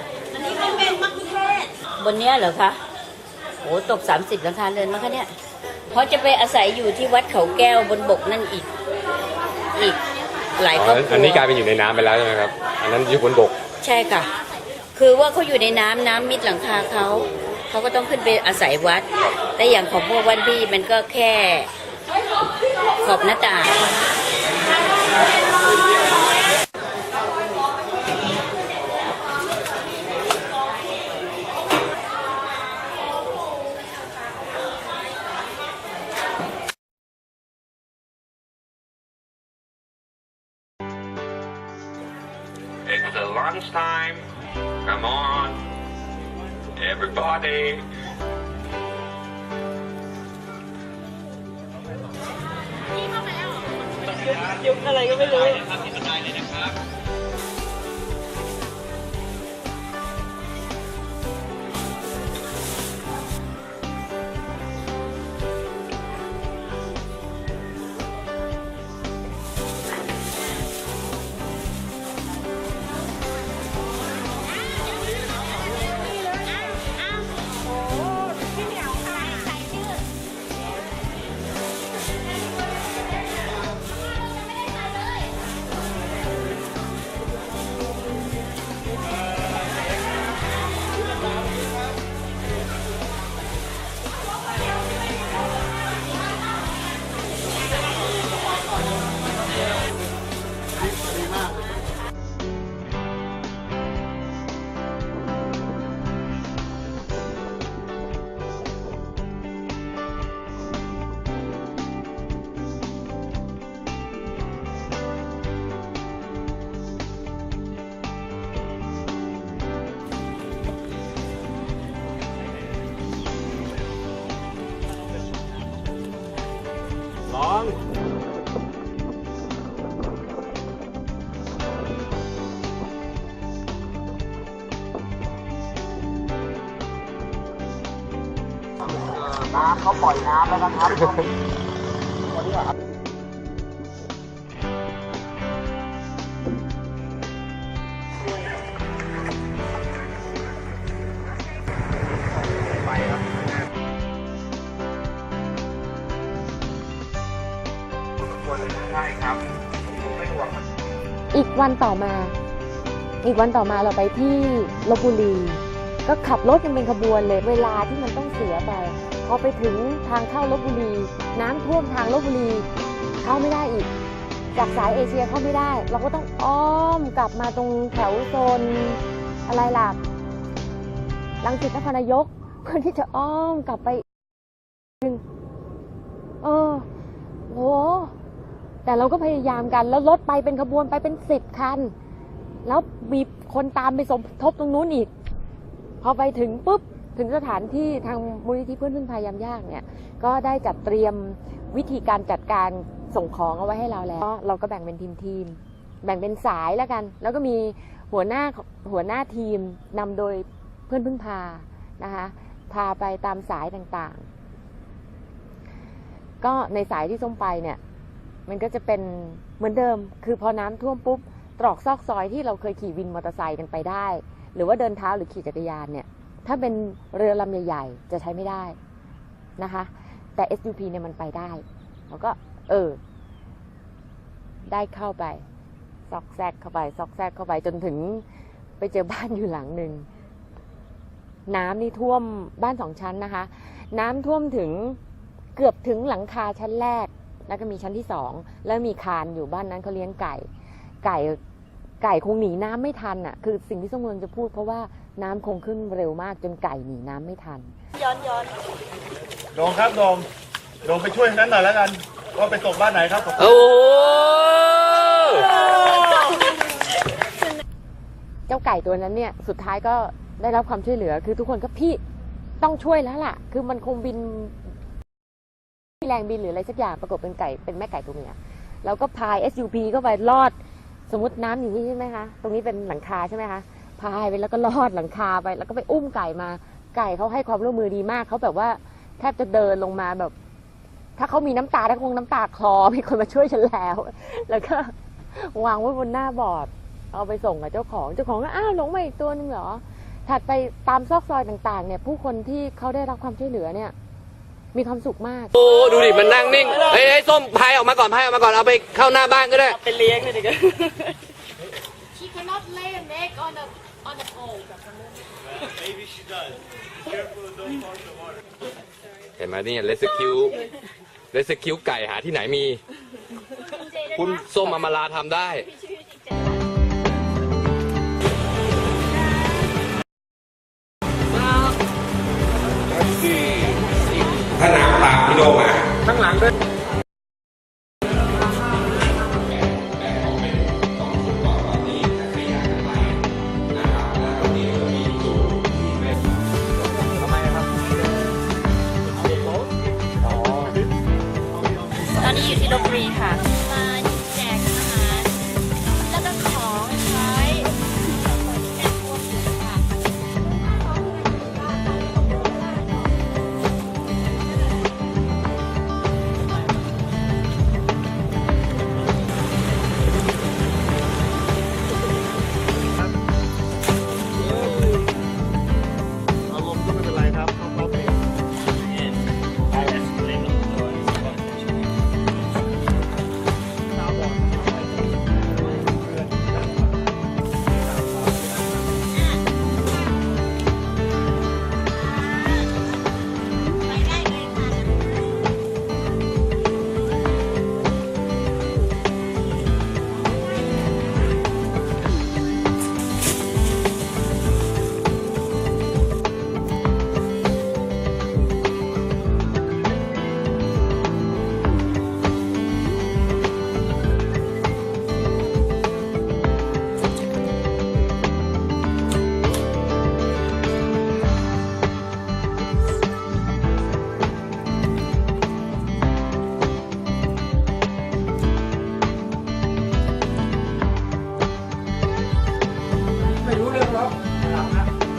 โน่อันนี้มันเป็นมะเขือเทศบนเนี้ยเหรอคะโอ้ตกสามสิบหลังคาเรือนมั้งคะเนี่ยเพราะจะไปอาศัยอยู่ที่วัดเขาแก้วบนบกนั่นอีก อีกหลายครอบครัวอันนี้กลายเป็นอยู่ในน้ำไปแล้วใช่ไหมครับ อันนั้นอยู่บนบก ใช่ค่ะ คือว่าเขาอยู่ในน้ำน้ำมิดหลังคาเขาเขาก็ต้องขึ้นไปอาศัยวัด แต่อย่างของพวกวันพี่มันก็แค่ขอบหน้าต่าง It's the lunch time. Come on. Everybody. ยุคอะไรก็ไม่รู้ร้ องน้ำเขาปล่อยน้ำแล้วนะครับ อีกวันต่อมา อีกวันต่อมาเราไปที่ลบบุรี ก็ขับรถยังเป็นขบวนเลยเวลาที่มันต้องเสียไป พอไปถึงทางเข้าลบบุรี น้ำท่วมทางลบบุรี เข้าไม่ได้อีก จากสายเอเชียเข้าไม่ได้ เราก็ต้องอ้อมกลับมาตรงแถวโซนอะไรล่ะลังสิตนครนายกเพื่อที่จะอ้อมกลับไปหนึ่งเออโห แต่เราก็พยายามกันแล้วรถไปเป็นขบวนไปเป็นสิบคัน แล้วมีคนตามไปสมทบตรงนู้นอีก พอไปถึงปุ๊บถึงสถานที่ทางมูลนิธิเพื่อนพึ่งพายามยากเนี่ย ก็ได้จัดเตรียมวิธีการจัดการส่งของเอาไว้ให้เราแล้ว เราก็แบ่งเป็นทีมทีมๆแบ่งเป็นสายแล้วกัน แล้วก็มีหัวหน้าหัวหน้าทีมนำโดยเพื่อนพึ่งพานะคะพาไปตามสายต่างๆ ก็ในสายที่ส้มไปเนี่ย มันก็จะเป็นเหมือนเดิม คือพอน้ำท่วมปุ๊บตรอกซอกซอยที่เราเคยขี่วินมอเตอร์ไซค์กันไปได้ หรือว่าเดินเท้าหรือขี่จักรยานเนี่ย ถ้าเป็นเรือลำใหญ่ๆ จะใช้ไม่ได้นะคะ แต่ SUP เนี่ยมันไปได้เราก็เออ ได้เข้าไป ซอกแซกเข้าไป ซอกแซกเข้าไปจนถึงไปเจอบ้านอยู่หลังหนึ่งน้ำนี่ท่วมบ้านสองชั้นนะคะ น้ำท่วมถึงเกือบถึงหลังคาชั้นแรก แล้วก็มีชั้นที่สองแล้วมีคานอยู่บ้านนั้นเขาเลี้ยงไก่ ไก่ไก่คงหนีน้ำไม่ทันอะ คือสิ่งที่ส้มกำลังจะพูดเพราะว่าน้ำคงขึ้นเร็วมากจนไก่หนีน้ำไม่ทัน ย้อนย้อนโดมครับโดมโดมไปช่วยนั้นหน่อยแล้วกัน ว่าไปส่งบ้านไหนครับโอ้เจ้าไก่ตัวนั้นเนี่ยสุดท้ายก็ได้รับความช่วยเหลือ คือทุกคนก็พี่ต้องช่วยแล้วล่ะ คือมันคงบินมี แรงบินหรืออะไรสักอย่างปรากฏเป็นไก่เป็นแม่ไก่ตัวเมียแล้วก็พาย SUP เข้าไปลอดสมมติน้ำอย่างนี้ใช่ไหมคะตรงนี้เป็นหลังคาใช่ไหมคะพายไปแล้วก็ลอดหลังคาไปแล้วก็ไปอุ้มไก่มาไก่เขาให้ความร่วมมือดีมากเขาแบบว่าแทบจะเดินลงมาแบบ ถ้าเขามีน้ำตาถ้าคงน้ำตาคลอมีคนมาช่วยฉันแล้ว แล้วก็วางไว้บนหน้าบอร์ดเอาไปส่งกับเจ้าของเจ้าของก็อ้าวหลงมาอีกตัวนึงเหรอถัดไปตามซอกซอยต่างๆ เนี่ย ผู้คนที่เขาได้รับความช่วยเหลือเนี่ย มีความสุขมาก โอ้ดูดิมันนั่งนิ่งเฮ้ยเฮ้ยส้มพายออกมาก่อนพายออกมาก่อนเอาไปเข้าหน้าบ้านก็ได้ She cannot lay an egg on a on a pole. Maybe she does. Careful, don't touch the water. เห็นไหมนี่เลสคิวเลสคิวไก่หาที่ไหนมี คุณส้มอมาลาทำได้ถ้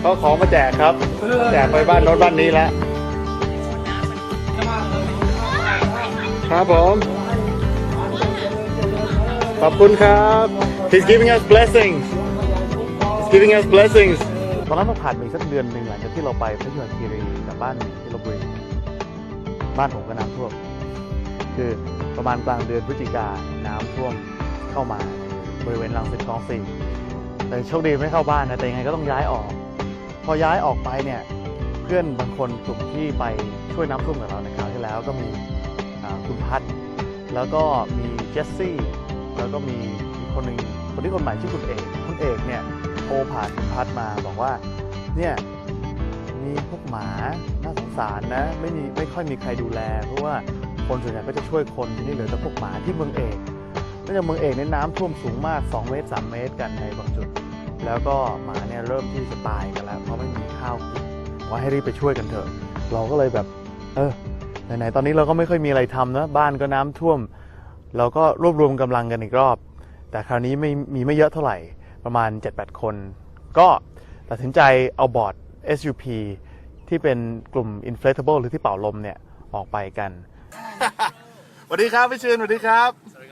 เขาของมาแจกครับ แจกไปบ้านโน้นบ้านนี้แล้วครับผม ขอบคุณครับ He's giving us blessings He's giving us blessings ตอนนั้นมันผ่านไปสักเดือนหนึ่งหลังจากที่เราไปพระยุหคีรีกับบ้านที่ลบบุรีบ้านผมก็น้ำท่วมคือประมาณกลางเดือนพฤศจิกาน้ำท่วมเข้ามาบริเวณรังสิตคลองสี่แต่โชคดีไม่เข้าบ้านนะแต่ยังไงก็ต้องย้ายออก อย้ายออกไปเนี่ยเพื่อนบางคนกลุ่มที่ไปช่วยน้ำท่วมกับเราในคราวที่แล้วก็มีคุณพัฒน์แล้วก็มีเจสซี่แล้วก็มีอีกคนหนึ่งคนที่คนใหม่ชื่อคุณเอกคุณเอกเนี่ยโทรผ่านคุณพัฒน์มาบอกว่าเนี่ยมีพวกหมาน่าสงสารนะไม่มีไม่ค่อยมีใครดูแล เพราะว่าคนส่วนใหญ่ก็จะช่วยคนที่นี้เหลือแต่พวกหมาที่เมืองเอกเนื่องจากเมืองเอกในยน้ำท่วมสูงมาก 2 เมตร 3 เมตรกันในบางจุด แล้วก็หมาเนี่ยเริ่มที่จะตายกันแล้วเพราะไม่มีข้าวกินว่าให้รีบไปช่วยกันเถอะ เราก็เลยแบบ เออไหนๆตอนนี้เราก็ไม่ค่อยมีอะไรทำนะบ้านก็น้ำท่วม เราก็รวบรวมกำลังกันอีกรอบ แต่คราวนี้ไม่มีไม่เยอะเท่าไหร่ประมาณ 7-8 คน ก็ตัดสินใจเอาบอร์ด SUP ที่เป็นกลุ่ม inflatable หรือที่เป่าลมเนี่ย ออกไปกันสวัสดีครับพี่ชื่นสวัสดีครับ